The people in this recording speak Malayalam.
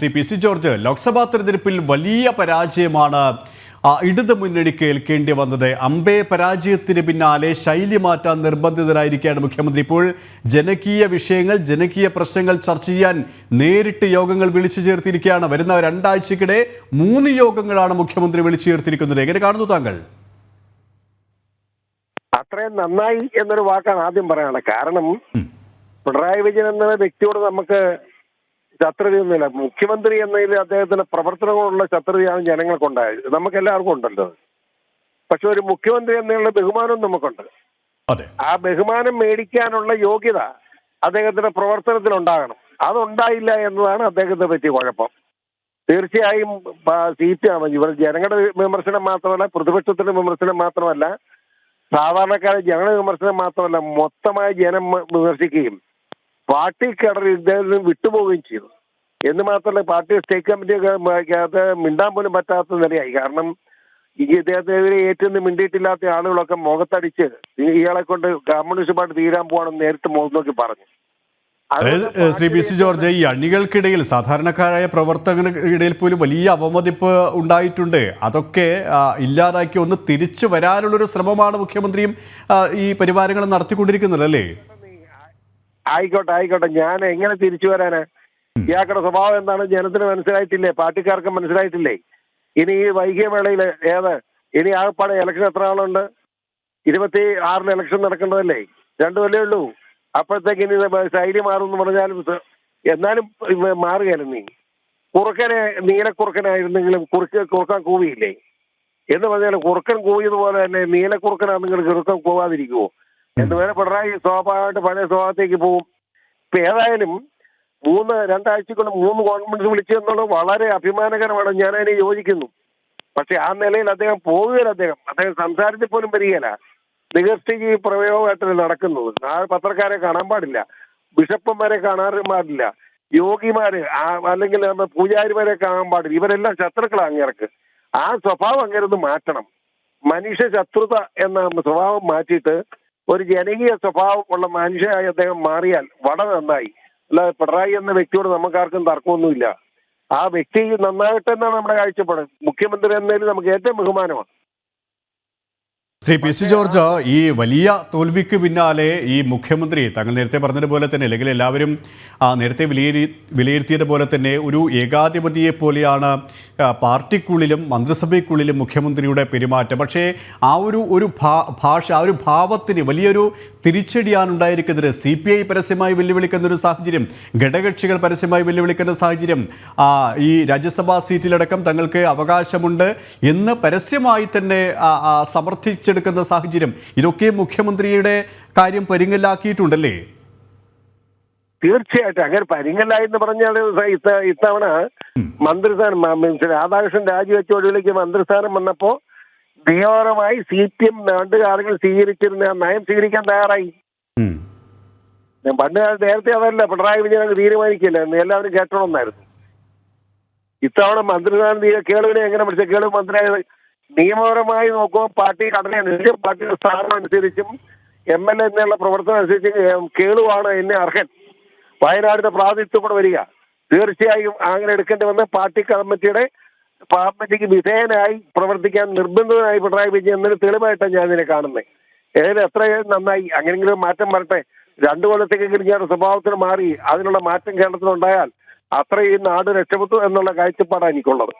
Shri P C George Lok Sabha തെരഞ്ഞെടുപ്പിൽ വലിയ പരാജയമാണ് ഇടതു ഇടത് മുന്നണിക്ക് ഏൽക്കേണ്ടി വന്നത്. അമ്പേ പരാജയത്തിന് പിന്നാലെ ശൈലി മാറ്റാൻ നിർബന്ധിതരായിരിക്കുകയാണ് മുഖ്യമന്ത്രി. ഇപ്പോൾ ജനകീയ വിഷയങ്ങൾ ജനകീയ പ്രശ്നങ്ങൾ ചർച്ച ചെയ്യാൻ നേരിട്ട് യോഗങ്ങൾ വിളിച്ചു ചേർത്തിരിക്കുകയാണ്. വരുന്ന രണ്ടാഴ്ചക്കിടെ മൂന്ന് യോഗങ്ങളാണ് മുഖ്യമന്ത്രി വിളിച്ചു ചേർത്തിരിക്കുന്നത്. എങ്ങനെ കാണുന്നു താങ്കൾ? അത്രയും നന്നായി എന്നൊരു വാക്കാണ് ആദ്യം പറയാനുള്ളത് കാരണം പിണറായി വിജയൻ എന്ന വ്യക്തിയോട് നമുക്ക് ശത്രുതയൊന്നുമില്ല. മുഖ്യമന്ത്രി എന്നതിൽ അദ്ദേഹത്തിന്റെ പ്രവർത്തനങ്ങളുള്ള ശത്രുതയാണ് ജനങ്ങൾക്കുണ്ടായത്. നമുക്ക് എല്ലാവർക്കും ഉണ്ടല്ലോ പക്ഷെ ഒരു മുഖ്യമന്ത്രി എന്നുള്ള ബഹുമാനവും നമുക്കുണ്ട്. ആ ബഹുമാനം മേടിക്കാനുള്ള യോഗ്യത അദ്ദേഹത്തിന്റെ പ്രവർത്തനത്തിൽ ഉണ്ടാകണം അതുണ്ടായില്ല എന്നതാണ് അദ്ദേഹത്തെ പറ്റിയ കുഴപ്പം. തീർച്ചയായും സീറ്റ് ഇവർ ജനങ്ങളുടെ വിമർശനം മാത്രമല്ല പ്രതിപക്ഷത്തിന്റെ വിമർശനം മാത്രമല്ല സാധാരണക്കാരെ ജനങ്ങളുടെ വിമർശനം മാത്രമല്ല മൊത്തമായി ജനം വിമർശിക്കുകയും പാർട്ടി കടറി ഇദ്ദേഹത്തിൽ നിന്ന് വിട്ടുപോവുകയും ചെയ്തു. എന്ന് മാത്രമല്ല പാർട്ടി സ്റ്റേറ്റ് കമ്മിറ്റി അത് മിണ്ടാൻ പോലും പറ്റാത്ത നിലയായി. കാരണം ഈ ഇദ്ദേഹത്തിനെതിരെ ഏറ്റവും മിണ്ടിയിട്ടില്ലാത്ത ആളുകളൊക്കെ മുഖത്തടിച്ച് ഇയാളെ കൊണ്ട് കമ്മ്യൂണിസ്റ്റ് പാർട്ടി തീരാൻ പോകണമെന്ന് നേരിട്ട് മുഖത്ത് നോക്കി പറഞ്ഞു. അതായത് ശ്രീ പി സി ജോർജ് ഈ അണികൾക്കിടയിൽ സാധാരണക്കാരായ പ്രവർത്തകർക്കിടയിൽ പോലും വലിയ അവമതിപ്പ് ഉണ്ടായിട്ടുണ്ട്. അതൊക്കെ ഇല്ലാതാക്കി ഒന്ന് തിരിച്ചു വരാനുള്ളൊരു ശ്രമമാണ് മുഖ്യമന്ത്രിയും ഈ പരിവാരങ്ങൾ നടത്തിക്കൊണ്ടിരിക്കുന്നത് അല്ലേ? ആയിക്കോട്ടെ ആയിക്കോട്ടെ. ഞാൻ എങ്ങനെ തിരിച്ചു വരാനാ? ഇയാളുടെ സ്വഭാവം എന്താണ്? ജനത്തിന് മനസ്സിലായിട്ടില്ലേ? പാർട്ടിക്കാർക്ക് മനസ്സിലായിട്ടില്ലേ? ഇനി ഈ വൈകിയ വേളയിൽ ഏത്? ഇനി ആകപ്പാടെ ഇലക്ഷൻ എത്ര ആളുണ്ട്? ഇരുപത്തി ആറിന് ഇലക്ഷൻ നടക്കേണ്ടതല്ലേ? രണ്ടു കൊല്ലേ ഉള്ളൂ. അപ്പോഴത്തേക്ക് ഇനി ശൈലി മാറും എന്ന് പറഞ്ഞാലും എന്നാലും മാറുകയല്ലേ നീ. കുറുക്കനെ നീലക്കുറുക്കനായിരുന്നെങ്കിലും കുറുക്ക് കുറുക്കാൻ കൂവിയില്ലേ? എന്ന് പറഞ്ഞാൽ കുറുക്കൻ കൂവിയതുപോലെ തന്നെ നീലക്കുറുക്കനാണെങ്കിൽ കുറുക്കൻ കൂവാതിരിക്കുവോ? എന്ന് വേറെ പിണറായി സ്വാഭാവികമായിട്ട് പഴയ സ്വഭാവത്തേക്ക് പോകും ഇപ്പൊ ഏതായാലും മൂന്ന് രണ്ടാഴ്ചക്കുള്ള മൂന്ന് കോൺഫറൻസ് വിളിച്ചു എന്നുള്ളത് വളരെ അഭിമാനകരമാണ്. ഞാൻ അതിനെ യോജിക്കുന്നു. പക്ഷെ ആ നിലയിൽ അദ്ദേഹം പോവുകയല്ല അദ്ദേഹം. അദ്ദേഹം സംസാരത്തിൽ പോലും വരികയില്ല. നികർഷ്ടിക്ക് ഈ പ്രയോഗമായിട്ടല്ല നടക്കുന്നത് ആ പത്രക്കാരെ കാണാൻ പാടില്ല. ബിഷപ്പന്മാരെ കാണാൻ പാടില്ല. യോഗിമാര് അല്ലെങ്കിൽ പൂജാരിമാരെ കാണാൻ പാടില്ല. ഇവരെല്ലാം ശത്രുക്കളാണ് അങ്ങേർക്ക്. ആ സ്വഭാവം അങ്ങേരൊന്ന് മാറ്റണം. മനുഷ്യ ശത്രുത എന്ന സ്വഭാവം മാറ്റിയിട്ട് ഒരു ജനകീയ സ്വഭാവം ഉള്ള മനുഷ്യനായി അദ്ദേഹം മാറിയാൽ വളരെ നന്നായി. അല്ലാതെ പിണറായി എന്ന വ്യക്തിയോട് നമുക്കാർക്കും തർക്കമൊന്നുമില്ല. ആ വ്യക്തി നന്നായിട്ട് എന്നാണ് നമ്മുടെ കാഴ്ചപ്പാട്. മുഖ്യമന്ത്രി എന്നതിൽ നമുക്ക് ഏറ്റവും ബഹുമാനമാണ്. സി പി സി ജോർജ് ഈ വലിയ തോൽവിക്ക് പിന്നാലെ ഈ മുഖ്യമന്ത്രി താങ്കൾ നേരത്തെ പറഞ്ഞതുപോലെ തന്നെ അല്ലെങ്കിൽ എല്ലാവരും നേരത്തെ വിലയിരി വിലയിരുത്തിയതുപോലെ തന്നെ ഒരു ഏകാധിപതിയെ പോലെയാണ് ആ, പാർട്ടിക്കുള്ളിലും മന്ത്രിസഭയ്ക്കുള്ളിലും മുഖ്യമന്ത്രിയുടെ പെരുമാറ്റം. പക്ഷേ ആ ഒരു ഒരു ഭാഷ ആ ഒരു ഭാവത്തിന് വലിയൊരു തിരിച്ചടിയാണ് ഉണ്ടായിരിക്കുന്നത് സി പി ഐ പരസ്യമായി വെല്ലുവിളിക്കുന്ന ഒരു സാഹചര്യം ഘടകകക്ഷികൾ പരസ്യമായി വെല്ലുവിളിക്കുന്ന സാഹചര്യം ഈ രാജ്യസഭാ സീറ്റിലടക്കം തങ്ങൾക്ക് അവകാശമുണ്ട് എന്ന് പരസ്യമായി തന്നെ സമർത്ഥിച്ചെടുക്കുന്ന സാഹചര്യം. ഇതൊക്കെ മുഖ്യമന്ത്രിയുടെ കാര്യം പരിങ്ങലാക്കിയിട്ടുണ്ടല്ലേ? തീർച്ചയായിട്ടും. അങ്ങനെ പരിങ്ങലായി എന്ന് പറഞ്ഞാൽ ഇത്ത- ഇത്തവണ മന്ത്രിസ്ഥാനം രാധാകൃഷ്ണൻ രാജിവെച്ച ഒഴിവിലേക്ക് മന്ത്രിസ്ഥാനം വന്നപ്പോ നിയമപരമായി സി പി എം രണ്ടു ആളുകൾ സ്വീകരിച്ചിരുന്ന നയം സ്വീകരിക്കാൻ തയ്യാറായി. ഞാൻ പണ്ട് കാലത്ത് നേരത്തെ അതല്ല പിണറായി വിജയൻ അങ്ങ് തീരുമാനിക്കില്ല. എല്ലാവരും കേട്ടണമെന്നായിരുന്നു ഇത്തവണ മന്ത്രിസ്ഥാനം തീരെ കേളുവിനെ എങ്ങനെ പിടിച്ച കേളു മന്ത്രിയായത് നിയമപരമായി നോക്കുമ്പോൾ പാർട്ടി ഘടനയനുസരിച്ചും പാർട്ടിയുടെ സ്ഥാനം അനുസരിച്ചും എം എൽ എ എന്നുള്ള പ്രവർത്തനം അനുസരിച്ച് കേളുവാണ് എന്നെ അർഹൻ. വയനാടിന്റെ പ്രാതിനിധ്യം കൂടെ വരിക. തീർച്ചയായും അങ്ങനെ എടുക്കേണ്ടി വന്ന പാർട്ടി കമ്മിറ്റിയുടെ കമ്മിറ്റിക്ക് വിധേയനായി പ്രവർത്തിക്കാൻ നിർബന്ധിതനായി പിണറായി വിജയൻ എന്നൊരു തെളിവായിട്ടാണ് ഞാൻ ഇതിനെ കാണുന്നത് ഏതായാലും എത്രയും നന്നായി അങ്ങനെങ്കിലും മാറ്റം വരട്ടെ. രണ്ടു കൊല്ലത്തേക്കെങ്കിലും ഞാൻ സ്വഭാവത്തിന് മാറി അതിനുള്ള മാറ്റം കേരളത്തിലുണ്ടായാൽ അത്രയും നാട് രക്ഷപ്പെട്ടു എന്നുള്ള കാഴ്ചപ്പാടാണ് എനിക്കുള്ളത്.